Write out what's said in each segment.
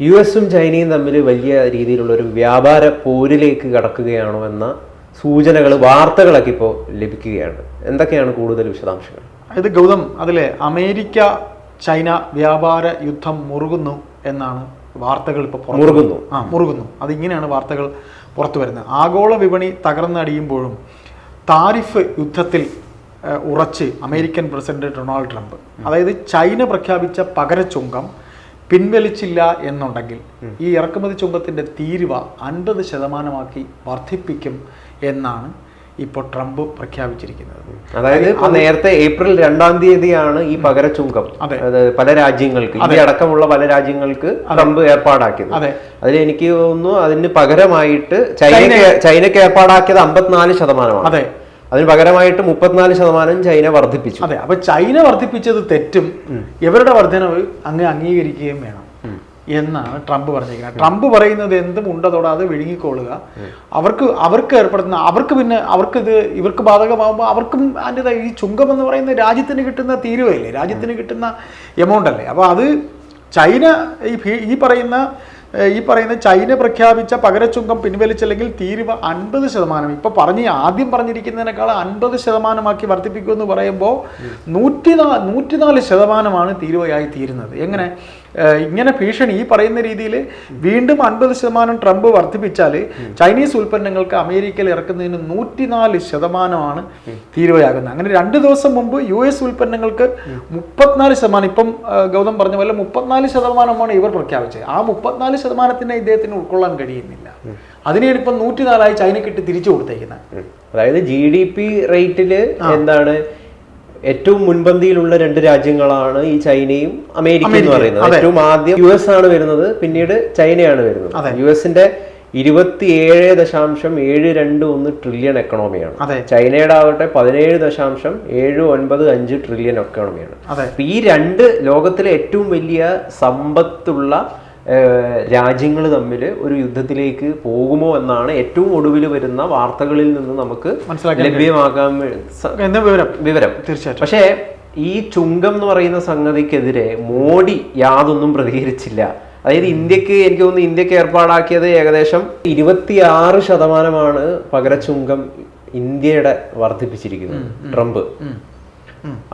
U എസും ചൈനയും തമ്മിൽ വലിയ രീതിയിലുള്ള ഒരു വ്യാപാര പോരിലേക്ക് കടക്കുകയാണോ എന്ന സൂചനകൾ വാർത്തകളൊക്കെ ഇപ്പോൾ ലഭിക്കുകയാണ്. എന്തൊക്കെയാണ് കൂടുതൽ വിശദാംശങ്ങൾ? അതായത് ഗൗതം അതിലെ അമേരിക്ക ചൈന വ്യാപാര യുദ്ധം മുറുകുന്നു എന്നാണ് വാർത്തകൾ ഇപ്പോൾ മുറുകുന്നു. ആ മുറുകുന്നു. അതിങ്ങനെയാണ് വാർത്തകൾ പുറത്തു വരുന്നത്. ആഗോള വിപണി തകർന്നടിയുമ്പോഴും താരിഫ് യുദ്ധത്തിൽ ഉറച്ച് അമേരിക്കൻ പ്രസിഡന്റ് ഡൊണാൾഡ് ട്രംപ്. അതായത് ചൈന പ്രഖ്യാപിച്ച പകരച്ചുങ്കം പിൻവലിച്ചില്ല എന്നുണ്ടെങ്കിൽ ഈ ഇറക്കുമതി ചുങ്കത്തിന്റെ തീരുവ അൻപത് ശതമാനമാക്കി വർദ്ധിപ്പിക്കും എന്നാണ് ഇപ്പോൾ ട്രംപ് പ്രഖ്യാപിച്ചിരിക്കുന്നത്. അതായത് നേരത്തെ ഏപ്രിൽ രണ്ടാം തീയതിയാണ് ഈ പകരച്ചുങ്കം പല രാജ്യങ്ങൾക്ക് ഇന്ത്യ അടക്കമുള്ള പല രാജ്യങ്ങൾക്ക് ട്രംപ് ഏർപ്പാടാക്കിയത്. അതെ. അതിൽ എനിക്ക് തോന്നുന്നു അതിന് പകരമായിട്ട് ചൈന ചൈനക്ക് ഏർപ്പാടാക്കിയത് അമ്പത്തിനാല് ശതമാനമാണ്. അതെ. അതിന് പകരമായിട്ട് മുപ്പത്തിനാല് ശതമാനം ചൈന വർദ്ധിപ്പിച്ചു. അതെ അപ്പൊ ചൈന വർദ്ധിപ്പിച്ചത് തെറ്റും ഇവരുടെ വർധനവ് അങ്ങ് അംഗീകരിക്കുകയും വേണം. എന്നാണ് ട്രംപ് പറഞ്ഞിരിക്കുന്നത്. ട്രംപ് പറയുന്നത് എന്തും ഉണ്ടതോടെ അത് വിഴുങ്ങിക്കൊള്ളുക. അവർക്ക് അവർക്ക് ഏർപ്പെടുത്തുന്ന അവർക്ക് പിന്നെ അവർക്ക് ഇത് ഇവർക്ക് ബാധകമാകുമ്പോൾ അവർക്കും അതിന്റെ ഈ ചുങ്കം എന്ന് പറയുന്ന രാജ്യത്തിന് കിട്ടുന്ന തീരുവല്ലേ രാജ്യത്തിന് കിട്ടുന്ന എമൗണ്ട് അല്ലേ? അപ്പോൾ അത് ചൈന ഈ ഈ പറയുന്ന ഈ പറയുന്ന ചൈന പ്രഖ്യാപിച്ച പകരച്ചുങ്കം പിൻവലിച്ചില്ലെങ്കിൽ തീരുവ അൻപത് ശതമാനം. ഇപ്പൊ പറഞ്ഞ് ആദ്യം പറഞ്ഞിരിക്കുന്നതിനേക്കാൾ അൻപത് ശതമാനമാക്കി വർദ്ധിപ്പിക്കുമെന്ന് പറയുമ്പോൾ നൂറ്റി നൂറ്റിനാല് ശതമാനമാണ് തീരുവയായി തീരുന്നത്. എങ്ങനെ? ഇങ്ങനെ ഭീഷണി ഈ പറയുന്ന രീതിയിൽ വീണ്ടും അൻപത് ശതമാനം ട്രംപ് വർദ്ധിപ്പിച്ചാൽ ചൈനീസ് ഉൽപ്പന്നങ്ങൾക്ക് അമേരിക്കയിൽ ഇറക്കുന്നതിന് നൂറ്റിനാല് ശതമാനമാണ് തീരുവയാകുന്നത്. അങ്ങനെ രണ്ട് ദിവസം മുമ്പ് യു എസ് ഉൽപ്പന്നങ്ങൾക്ക് മുപ്പത്തിനാല് ശതമാനം ഇപ്പം ഗൗതം പറഞ്ഞ പോലെ മുപ്പത്തിനാല് ശതമാനമാണ് ഇവർ പ്രഖ്യാപിച്ചത്. ആ മുപ്പത്തിനാല് ശതമാനത്തിനെ ഇദ്ദേഹത്തിന് ഉൾക്കൊള്ളാൻ കഴിയുന്നില്ല. അതിനെയാണ് ഇപ്പം നൂറ്റിനാലായി ചൈനക്കിട്ട് തിരിച്ചു കൊടുത്തേക്കുന്നത് അതായത് ജി ഡി പി റേറ്റിൽ എന്താണ് ഏറ്റവും മുൻപന്തിയിലുള്ള രണ്ട് രാജ്യങ്ങളാണ് ഈ ചൈനയും അമേരിക്ക എന്ന് പറയുന്നത്. ഏറ്റവും ആദ്യം യു എസ് ആണ് വരുന്നത് പിന്നീട് ചൈനയാണ് വരുന്നത്. യു എസിന്റെ ഇരുപത്തിയേഴ് ദശാംശം ഏഴ് രണ്ട് ഒന്ന് ട്രില്യൺ എക്കണോമിയാണ് ചൈനയുടെ ആവട്ടെ പതിനേഴ് ദശാംശം ഏഴ് ഒൻപത് അഞ്ച് ട്രില്യൺ എക്കണോമിയാണ് ഈ രണ്ട് ലോകത്തിലെ ഏറ്റവും വലിയ സമ്പത്തുള്ള രാജ്യങ്ങൾ തമ്മിൽ ഒരു യുദ്ധത്തിലേക്ക് പോകുമോ എന്നാണ് ഏറ്റവും ഒടുവിൽ വരുന്ന വാർത്തകളിൽ നിന്ന് നമുക്ക് ലഭ്യമാക്കാൻ വിവരം? വിവരം. തീർച്ചയായിട്ടും. പക്ഷേ ഈ ചുങ്കം എന്ന് പറയുന്ന സംഗതിക്കെതിരെ മോഡി യാതൊന്നും പ്രതികരിച്ചില്ല. അതായത് ഇന്ത്യയ്ക്ക് എനിക്ക് തോന്നുന്നു ഇന്ത്യയ്ക്ക് ഏർപ്പാടാക്കിയത് ഏകദേശം ഇരുപത്തിയാറ് ശതമാനമാണ് പകരച്ചുങ്കം ഇന്ത്യയുടെ വർദ്ധിപ്പിച്ചിരിക്കുന്നത് ട്രംപ്.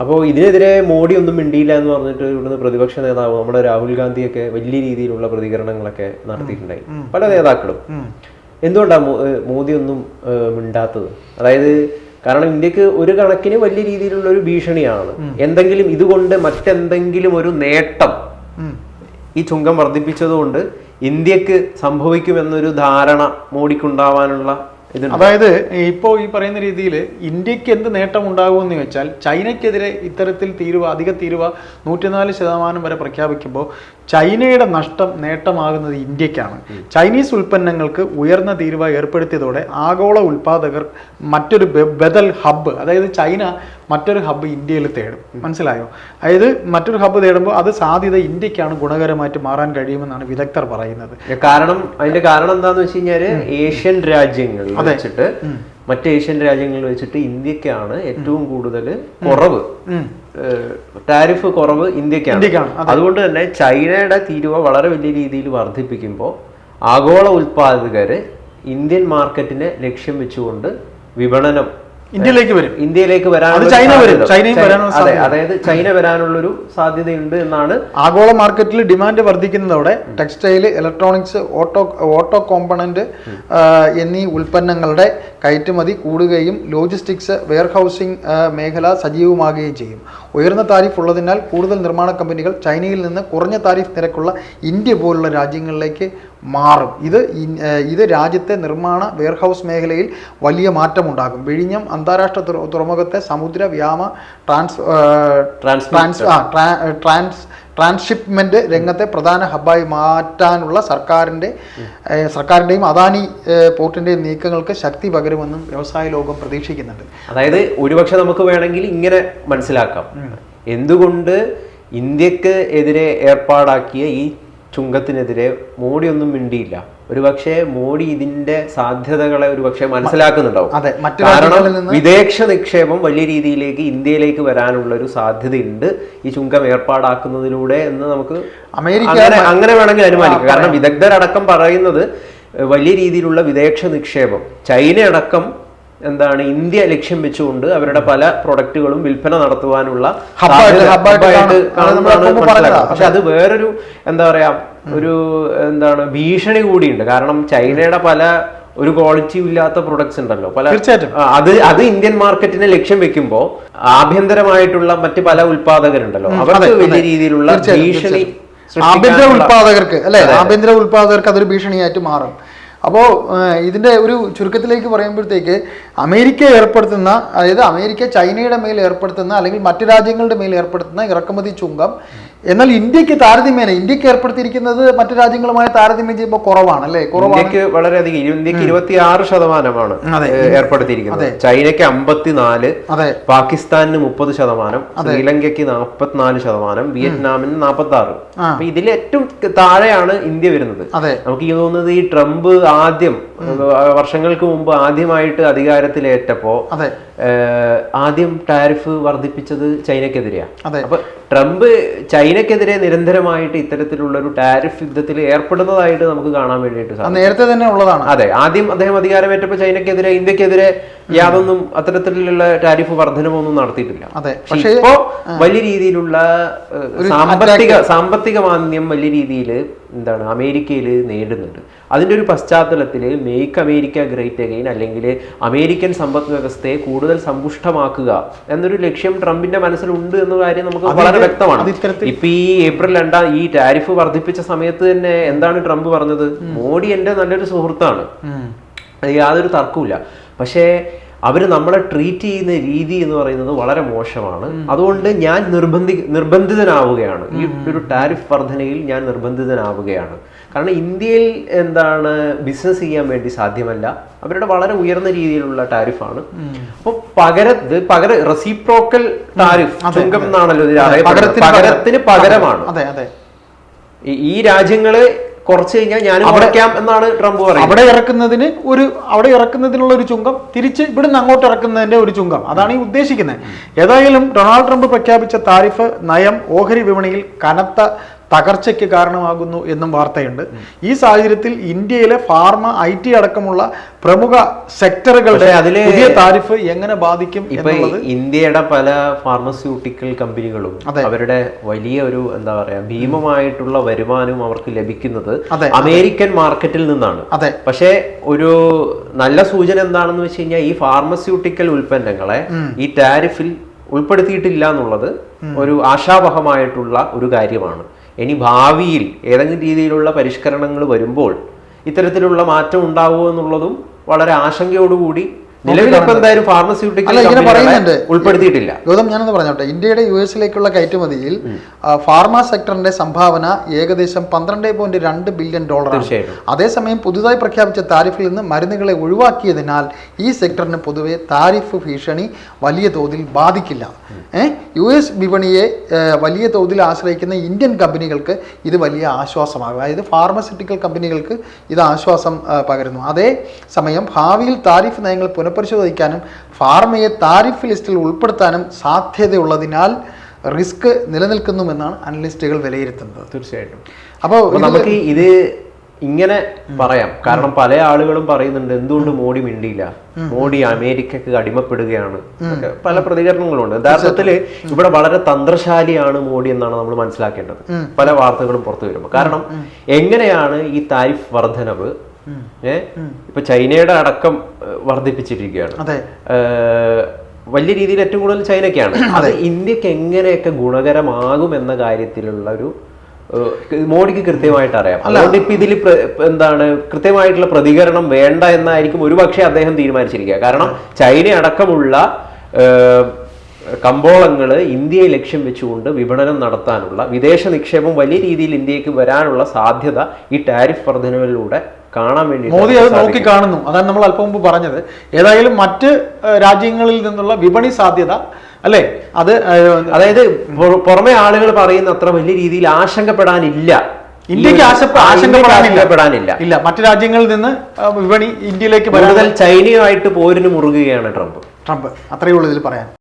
അപ്പോൾ ഇതിനെതിരെ മോഡി ഒന്നും മിണ്ടിയില്ല എന്ന് പറഞ്ഞിട്ട് ഇവിടുന്ന് പ്രതിപക്ഷ നേതാവ് നമ്മുടെ രാഹുൽ ഗാന്ധിയൊക്കെ വലിയ രീതിയിലുള്ള പ്രതികരണങ്ങളൊക്കെ നടത്തിയിട്ടുണ്ടായി. പല നേതാക്കളും. എന്തുകൊണ്ടാണ് മോദി ഒന്നും മിണ്ടാത്തത്? അതായത് കാരണം ഇന്ത്യയ്ക്ക് ഒരു കണക്കിന് വലിയ രീതിയിലുള്ള ഒരു ഭീഷണിയാണ്. എന്തെങ്കിലും ഇതുകൊണ്ട് മറ്റെന്തെങ്കിലും ഒരു നേട്ടം ഈ ചുങ്കം വർദ്ധിപ്പിച്ചതുകൊണ്ട് ഇന്ത്യയ്ക്ക് സംഭവിക്കുമെന്നൊരു ധാരണ മോഡിക്കുണ്ടാവാനുള്ള അതായത് ഇപ്പോൾ ഈ പറയുന്ന രീതിയിൽ ഇന്ത്യയ്ക്ക് എന്ത് നേട്ടം ഉണ്ടാകുമെന്ന് വെച്ചാൽ ചൈനയ്ക്കെതിരെ ഇത്തരത്തിൽ തീരുവ അധിക തീരുവ നൂറ്റിനാല് ശതമാനം വരെ പ്രഖ്യാപിക്കുമ്പോൾ ചൈനയുടെ നഷ്ടം നേട്ടമാകുന്നത് ഇന്ത്യക്കാണ്. ചൈനീസ് ഉൽപ്പന്നങ്ങൾക്ക് ഉയർന്ന തീരുവ ഏർപ്പെടുത്തിയതോടെ ആഗോള ഉൽപാദകർ മറ്റൊരു ബദൽ ഹബ്ബ് അതായത് ചൈന മറ്റൊരു ഹബ്ബ് ഇന്ത്യയിൽ തേടും. മനസ്സിലായോ? അതായത് മറ്റൊരു ഹബ്ബ് തേടുമ്പോൾ അത് സാധ്യത ഇന്ത്യക്കാണ് ഗുണകരമായിട്ട് മാറാൻ കഴിയുമെന്നാണ് വിദഗ്ധർ പറയുന്നത്. കാരണം അതിന്റെ കാരണം എന്താന്ന് വെച്ച് കഴിഞ്ഞാൽ ഏഷ്യൻ രാജ്യങ്ങളിൽ വെച്ചിട്ട് മറ്റ് ഏഷ്യൻ രാജ്യങ്ങളിൽ വെച്ചിട്ട് ഇന്ത്യക്കാണ് ഏറ്റവും കൂടുതൽ കുറവ്. ടാരിഫ് കുറവ് ഇന്ത്യക്കാണ്. അതുകൊണ്ട് തന്നെ ചൈനയുടെ തീരുവ വളരെ വലിയ രീതിയിൽ വർദ്ധിപ്പിക്കുമ്പോൾ ആഗോള ഉൽപാദകര് ഇന്ത്യൻ മാർക്കറ്റിനെ ലക്ഷ്യം വെച്ചുകൊണ്ട് വിപണനം ഇന്ത്യയിലേക്ക് വരും. ഇന്ത്യയിലേക്ക് വരാൻ ചൈന വരും. ചൈനയും വരാനുള്ള അതെ അതായത് ചൈന വരാനുള്ളൊരു സാധ്യതയുണ്ട് എന്നാണ് ആഗോള മാർക്കറ്റിൽ demand വർദ്ധിക്കുന്നതോടെ textile electronics auto auto component എന്നീ ഉൽപ്പന്നങ്ങളുടെ കയറ്റുമതി കൂടുകയും ലോജിസ്റ്റിക്സ് വെയർഹൌസിംഗ് മേഖല സജീവമാകുകയും ചെയ്യും. ഉയർന്ന താരിഫ് ഉള്ളതിനാൽ കൂടുതൽ നിർമ്മാണ കമ്പനികൾ ചൈനയിൽ നിന്ന് കുറഞ്ഞ താരിഫ് നിരക്കുള്ള ഇന്ത്യ പോലുള്ള രാജ്യങ്ങളിലേക്ക് മാറും. ഇത് ഇത് രാജ്യത്തെ നിർമ്മാണ വെയർഹൗസ് മേഖലയിൽ വലിയ മാറ്റമുണ്ടാകും. വിഴിഞ്ഞം അന്താരാഷ്ട്ര തുറ- തുറമുഖത്തെ സമുദ്ര വ്യാമ ട്രാൻസ് ട്രാൻസ് ട്രാൻസ് ട്രാൻസ്ഷിപ്മെന്റ് രംഗത്തെ പ്രധാന ഹബ്ബായി മാറ്റാനുള്ള സർക്കാരിന്റെ സർക്കാരിന്റെയും അദാനി പോർട്ടിന്റെയും നീക്കങ്ങൾക്ക് ശക്തി പകരുമെന്നും വ്യവസായ ലോകം പ്രതീക്ഷിക്കുന്നുണ്ട്. അതായത് ഒരുപക്ഷെ നമുക്ക് വേണമെങ്കിൽ ഇങ്ങനെ മനസ്സിലാക്കാം. എന്തുകൊണ്ട് ഇന്ത്യയ്ക്ക് എതിരെ ഏർപ്പാടാക്കിയ ഈ ചുങ്കത്തിനെതിരെ മോഡി ഒന്നും മിണ്ടിയില്ല? ഒരുപക്ഷെ മോഡി ഇതിന്റെ സാധ്യതകളെ ഒരുപക്ഷെ മനസ്സിലാക്കുന്നുണ്ടാവും. അതെ, കാരണം വിദേശ നിക്ഷേപം വലിയ രീതിയിലേക്ക് ഇന്ത്യയിലേക്ക് വരാനുള്ള ഒരു സാധ്യതയുണ്ട്. ഈ ചുങ്കം ഏർപ്പാടാക്കുന്നതിലൂടെ എന്ന് നമുക്ക് അമേരിക്ക അങ്ങനെ അങ്ങനെ വേണമെങ്കിൽ അനുമാനിക്കാം. കാരണം വിദഗ്ധരടക്കം പറയുന്നത് വലിയ രീതിയിലുള്ള വിദേശ നിക്ഷേപം ചൈന അടക്കം എന്താണ് ഇന്ത്യ ലക്ഷ്യം വെച്ചുകൊണ്ട് അവരുടെ പല പ്രൊഡക്റ്റുകളും വിൽപ്പന നടത്തുവാനുള്ള. പക്ഷെ അത് വേറൊരു എന്താ പറയാ ഒരു എന്താണ് ഭീഷണി കൂടിയുണ്ട്. കാരണം ചൈനയുടെ പല ഒരു ക്വാളിറ്റി ഇല്ലാത്ത പ്രൊഡക്ട്സ് ഉണ്ടല്ലോ. പല തീർച്ചയായിട്ടും. അത് അത് ഇന്ത്യൻ മാർക്കറ്റിനെ ലക്ഷ്യം വെക്കുമ്പോൾ ആഭ്യന്തരമായിട്ടുള്ള മറ്റ് പല ഉത്പാദകരുണ്ടല്ലോ അവർക്ക് വലിയ രീതിയിലുള്ള ഭീഷണി ആഭ്യന്തര ഉത്പാദകർക്ക് ഉൽപാദകർക്ക് അല്ലെ. ആഭ്യന്തര ഉത്പാദകർക്ക് അതൊരു ഭീഷണിയായിട്ട് മാറും. അപ്പോൾ ഇതിന്റെ ഒരു ചുരുക്കത്തിലേക്ക് പറയുമ്പോഴത്തേക്ക് അമേരിക്ക ഏർപ്പെടുത്തുന്ന അതായത് അമേരിക്ക ചൈനയുടെ മേൽ ഏർപ്പെടുത്തുന്ന അല്ലെങ്കിൽ മറ്റു രാജ്യങ്ങളുടെ മേൽ ഏർപ്പെടുത്തുന്ന ഇറക്കുമതി ചുങ്കം എന്നാൽ ഇന്ത്യയ്ക്ക് താരതമ്യേന ഇന്ത്യയ്ക്ക് ഏർപ്പെടുത്തിയിരിക്കുന്നത് മറ്റു രാജ്യങ്ങളുമായി താരതമ്യം ചെയ്യുമ്പോൾ കുറവാണ് അല്ലേ? കുറവാണ്. ഇന്ത്യയ്ക്ക് വളരെയധികം ഇന്ത്യയ്ക്ക് ഇരുപത്തി ആറ് ശതമാനമാണ്. ഏർപ്പെടുത്തിയിരിക്കുന്നത്. ചൈനയ്ക്ക് അമ്പത്തിനാല് പാകിസ്ഥാനിന് മുപ്പത് ശതമാനം ശ്രീലങ്കയ്ക്ക് നാൽപ്പത്തിനാല് ശതമാനം വിയറ്റ്നാമിന് നാൽപ്പത്തി ആറ് അപ്പൊ ഇതിൽ ഏറ്റവും താഴെയാണ് ഇന്ത്യ വരുന്നത്. നമുക്ക് ഈ തോന്നുന്നത് ഈ ട്രംപ് ആദ്യം വർഷങ്ങൾക്ക് മുമ്പ് ആദ്യമായിട്ട് അധികാരത്തിലേറ്റപ്പോ ആദ്യം ടാരിഫ് വർദ്ധിപ്പിച്ചത് ചൈനക്കെതിരെയാണ് അപ്പൊ ട്രംപ് ചൈനക്കെതിരെ നിരന്തരമായിട്ട് ഇത്തരത്തിലുള്ള ഒരു ടാരിഫ് യുദ്ധത്തിൽ ഏർപ്പെടുന്നതായിട്ട് നമുക്ക് കാണാൻ വേണ്ടിയിട്ട് നേരത്തെ തന്നെ ഉള്ളതാണ്. അതെ ആദ്യം അദ്ദേഹം അധികാരമേറ്റപ്പോൾ ചൈനക്കെതിരെ ഇന്ത്യക്കെതിരെ യാതൊന്നും അത്തരത്തിലുള്ള ടാരിഫ് വർധനമൊന്നും നടത്തിയിട്ടില്ല. അതെ പക്ഷേ ഇപ്പോ വലിയ രീതിയിലുള്ള സാമ്പത്തിക സാമ്പത്തിക മാന്ദ്യം വലിയ രീതിയിൽ എന്താണ് അമേരിക്കയിൽ നേടുന്നുണ്ട് അതിന്റെ ഒരു പശ്ചാത്തലത്തിൽ മേക്ക് അമേരിക്ക ഗ്രേറ്റ് അഗെയിൻ അല്ലെങ്കിൽ അമേരിക്കൻ സമ്പദ് വ്യവസ്ഥയെ കൂടുതൽ സമ്പുഷ്ടമാക്കുക എന്നൊരു ലക്ഷ്യം ട്രംപിന്റെ മനസ്സിലുണ്ട് എന്ന കാര്യം നമുക്ക് വളരെ വ്യക്തമാണ്. ഇപ്പൊ ഈ ഏപ്രിൽ രണ്ടാം ഈ ടാരിഫ് വർദ്ധിപ്പിച്ച സമയത്ത് തന്നെ എന്താണ് ട്രംപ് പറഞ്ഞത്? മോഡി എന്റെ നല്ലൊരു സുഹൃത്താണ്. യാതൊരു തർക്കവുമില്ല. പക്ഷേ അവർ നമ്മളെ ട്രീറ്റ് ചെയ്യുന്ന രീതി എന്ന് പറയുന്നത് വളരെ മോശമാണ്. അതുകൊണ്ട് ഞാൻ നിർബന്ധി നിർബന്ധിതനാവുകയാണ്. ഈ ഒരു ടാരിഫ് വർധനയിൽ ഞാൻ നിർബന്ധിതനാവുകയാണ്. കാരണം ഇന്ത്യയിൽ എന്താണ് ബിസിനസ് ചെയ്യാൻ വേണ്ടി സാധ്യമല്ല. അവരുടെ വളരെ ഉയർന്ന രീതിയിലുള്ള ടാരിഫാണ് അപ്പോൾ പകര പകര റെസിപ്രോക്കൽ ടാരിഫ് ചുങ്കം എന്നാണല്ലോ ഇതിൽ പകരത്തിന് പകരമാണ്. അതെ അതെ. ഈ- ഈ രാജ്യങ്ങൾ കുറച്ച് കഴിഞ്ഞാൽ ഞാനും അടയ്ക്കാം എന്നാണ് ട്രംപ് പറയുന്നത്. അവിടെ ഇറക്കുന്നതിന് ഒരു അവിടെ ഇറക്കുന്നതിനുള്ള ഒരു ചുങ്കം തിരിച്ച് ഇവിടുന്ന് അങ്ങോട്ട് ഇറക്കുന്നതിന്റെ ഒരു ചുങ്കം. അതാണ് ഈ ഉദ്ദേശിക്കുന്നത്. ഏതായാലും ഡൊണാൾഡ് ട്രംപ് പ്രഖ്യാപിച്ച താരിഫ് നയം ഓഹരി വിപണിയിൽ കനത്ത തകർച്ചയ്ക്ക് കാരണമാകുന്നു എന്നും വാർത്തയുണ്ട്. ഈ സാഹചര്യത്തിൽ ഇന്ത്യയിലെ ഫാർമ ഐ ടി അടക്കമുള്ള പ്രമുഖ സെക്ടറുകളുടെ അതിലെ പുതിയ താരിഫ് എങ്ങനെ ബാധിക്കും ഇന്ത്യയുടെ പല ഫാർമസ്യൂട്ടിക്കൽ കമ്പനികളും അവരുടെ വലിയ ഒരു എന്താ പറയാ ഭീമമായിട്ടുള്ള വരുമാനവും അവർക്ക് ലഭിക്കുന്നത് അമേരിക്കൻ മാർക്കറ്റിൽ നിന്നാണ്. അതെ. പക്ഷേ ഒരു നല്ല സൂചന എന്താണെന്ന് വെച്ച് കഴിഞ്ഞാൽ ഈ ഫാർമസ്യൂട്ടിക്കൽ ഉൽപ്പന്നങ്ങളെ ഈ ടാരിഫിൽ ഉൾപ്പെടുത്തിയിട്ടില്ല എന്നുള്ളത് ഒരു ആശാവഹമായിട്ടുള്ള ഒരു കാര്യമാണ്. ഇനി ഭാവിയിൽ ഏതെങ്കിലും രീതിയിലുള്ള പരിഷ്കരണങ്ങൾ വരുമ്പോൾ ഇത്തരത്തിലുള്ള മാറ്റം ഉണ്ടാവുമോ എന്നുള്ളതും വളരെ ആശങ്കയോടുകൂടി എന്തായാലും ഫാർമസ്യൂട്ടിക്കൽ ഇങ്ങനെ പറയുന്നുണ്ട്. ഉൾപ്പെടുത്തിയിട്ടില്ല. ഗൗതം ഞാനൊന്ന് പറഞ്ഞോട്ടെ. ഇന്ത്യയുടെ യു എസിലേക്കുള്ള കയറ്റുമതിയിൽ ഫാർമ സെക്ടറിന്റെ സംഭാവന ഏകദേശം പന്ത്രണ്ട് പോയിന്റ് രണ്ട് ബില്യൺ ഡോളറാണ് അതേസമയം പുതുതായി പ്രഖ്യാപിച്ച താരിഫിൽ നിന്ന് മരുന്നുകളെ ഒഴിവാക്കിയതിനാൽ ഈ സെക്ടറിന് പൊതുവെ താരിഫ് ഭീഷണി വലിയ തോതിൽ ബാധിക്കില്ല. യു എസ് വിപണിയെ വലിയ തോതിൽ ആശ്രയിക്കുന്ന ഇന്ത്യൻ കമ്പനികൾക്ക് ഇത് വലിയ ആശ്വാസമാകും. അതായത് ഫാർമസ്യൂട്ടിക്കൽ കമ്പനികൾക്ക് ഇത് ആശ്വാസം പകരുന്നു. അതേ സമയം ഭാവിയിൽ താരിഫ് നയങ്ങൾ പുനഃപരിശോധിക്കാനും ഫാർമയെ താരിഫ് ലിസ്റ്റിൽ ഉൾപ്പെടുത്താനും സാധ്യതയുള്ളതിനാൽ റിസ്ക് നിലനിൽക്കുന്നുവെന്നാണ് അനലിസ്റ്റുകൾ വിലയിരുത്തുന്നത്. തീർച്ചയായിട്ടും. അപ്പോൾ നമുക്ക് ഇത് ഇങ്ങനെ പറയാം. കാരണം പല ആളുകളും പറയുന്നുണ്ട് എന്തുകൊണ്ട് മോഡി മിണ്ടിയില്ല? മോഡി അമേരിക്കക്ക് അടിമപ്പെടുകയാണ്. പല പ്രതികരണങ്ങളുണ്ട്. യഥാർത്ഥത്തിൽ ഇവിടെ വളരെ തന്ത്രശാലിയാണ് മോഡി എന്നാണ് നമ്മൾ മനസ്സിലാക്കേണ്ടത്. പല വാർത്തകളും പുറത്തു വരുമ്പോൾ. കാരണം എങ്ങനെയാണ് ഈ താരിഫ് വർധനവ് ഏ? ഇപ്പൊ ചൈനയുടെ അടക്കം ഏഹ്, വർദ്ധിപ്പിച്ചിരിക്കുകയാണ്. വലിയ രീതിയിൽ ഏറ്റവും കൂടുതൽ ചൈനയ്ക്കാണ്. അത് ഇന്ത്യയ്ക്ക് എങ്ങനെയൊക്കെ ഗുണകരമാകും എന്ന കാര്യത്തിലുള്ള ഒരു ഏഹ്, മോഡിക്ക് കൃത്യമായിട്ട് അറിയാം. അതുകൊണ്ട് ഇപ്പൊ ഇതിൽ എന്താണ് കൃത്യമായിട്ടുള്ള പ്രതികരണം വേണ്ട എന്നായിരിക്കും ഒരുപക്ഷെ അദ്ദേഹം തീരുമാനിച്ചിരിക്കുക. കാരണം ചൈന അടക്കമുള്ള കമ്പോളങ്ങൾ ഇന്ത്യയെ ലക്ഷ്യം വെച്ചുകൊണ്ട് വിപണനം നടത്താനുള്ള വിദേശ നിക്ഷേപം വലിയ രീതിയിൽ ഇന്ത്യയ്ക്ക് വരാനുള്ള സാധ്യത ഈ ടാരിഫ് വർധനവിലൂടെ കാണാൻ വേണ്ടി മോദി അത് നോക്കി കാണുന്നു. അതാണ് നമ്മൾ അല്പം മുമ്പ് പറഞ്ഞത്. ഏതായാലും മറ്റ് രാജ്യങ്ങളിൽ നിന്നുള്ള വിപണി സാധ്യത അല്ലേ? അത് അതായത് പുറ- പുറമെ ആളുകൾ പറയുന്ന അത്ര വലിയ രീതിയിൽ ആശങ്കപ്പെടാനില്ല. ഇന്ത്യയ്ക്ക് ആശങ്കപ്പെടാനില്ല. ഇല്ല. മറ്റു രാജ്യങ്ങളിൽ നിന്ന് വിപണി ഇന്ത്യയിലേക്ക് കൂടുതൽ ചൈനയുമായിട്ട് പോരിന് മുറുകുകയാണ് ട്രംപ്. ട്രംപ്. അത്രയേ ഉള്ളൂ ഇതിൽ പറയാൻ.